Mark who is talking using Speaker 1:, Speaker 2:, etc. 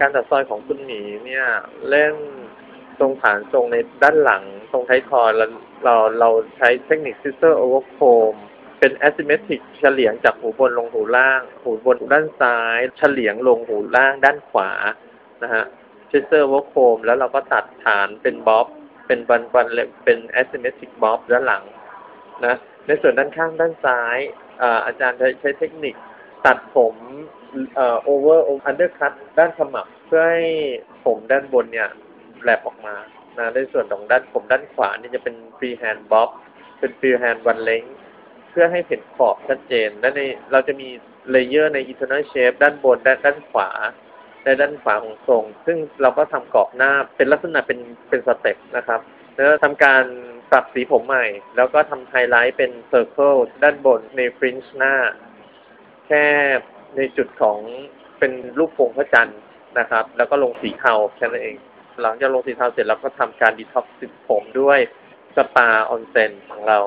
Speaker 1: การตัดซอยของคุณหมีเนี่ย เล่นตรงฐานทรงในด้านหลังตรงท้ายทอยเราเราเราใช้เทคนิค scissor over comb เป็น asymmetric เฉลียงจากหูบนลงหูล่าง หูบนด้านซ้าย เฉลียงลงหูล่างด้านขวานะฮะ scissor over comb แล้วเราก็ตัดฐานเป็นบ๊อบเป็นบันบันเป็น asymmetric bob ด้านหลังนะในส่วนด้านข้างด้านซ้ายอาอาจารย์ใช้ใช้เทคนิคตัดผม เอ่อ over undercut ด้านขมับเพื่อให้ผมด้านบนเนี่ยแหลบออกมานะในส่วนของด้านผมด้านขวานี่จะเป็น free hand bob เป็น free hand one length เพื่อให้เห็นขอบชัดเจนและในเราจะมีเลเยอร์ใน internal shape ด้านบนด้านด้านขวาในด้านขวาของทรง ซึ่งเราก็ทำกรอบหน้าเป็นลักษณะเป็นเป็นสเต็ปนะครับ แล้วทำการปรับสีผมใหม่ แล้วก็ทำไฮไลท์เป็นเซอร์เคิลด้านบนในฟรินช์หน้า แค่ ในจุดของเป็นรูปโป่งพระจันทร์นะครับ แล้วก็ลงสีเทาแค่นั้นเอง หลังจากลงสีเทาเสร็จเราก็ทำการดีท็อกซ์ผมด้วยสปาออนเซนของเรา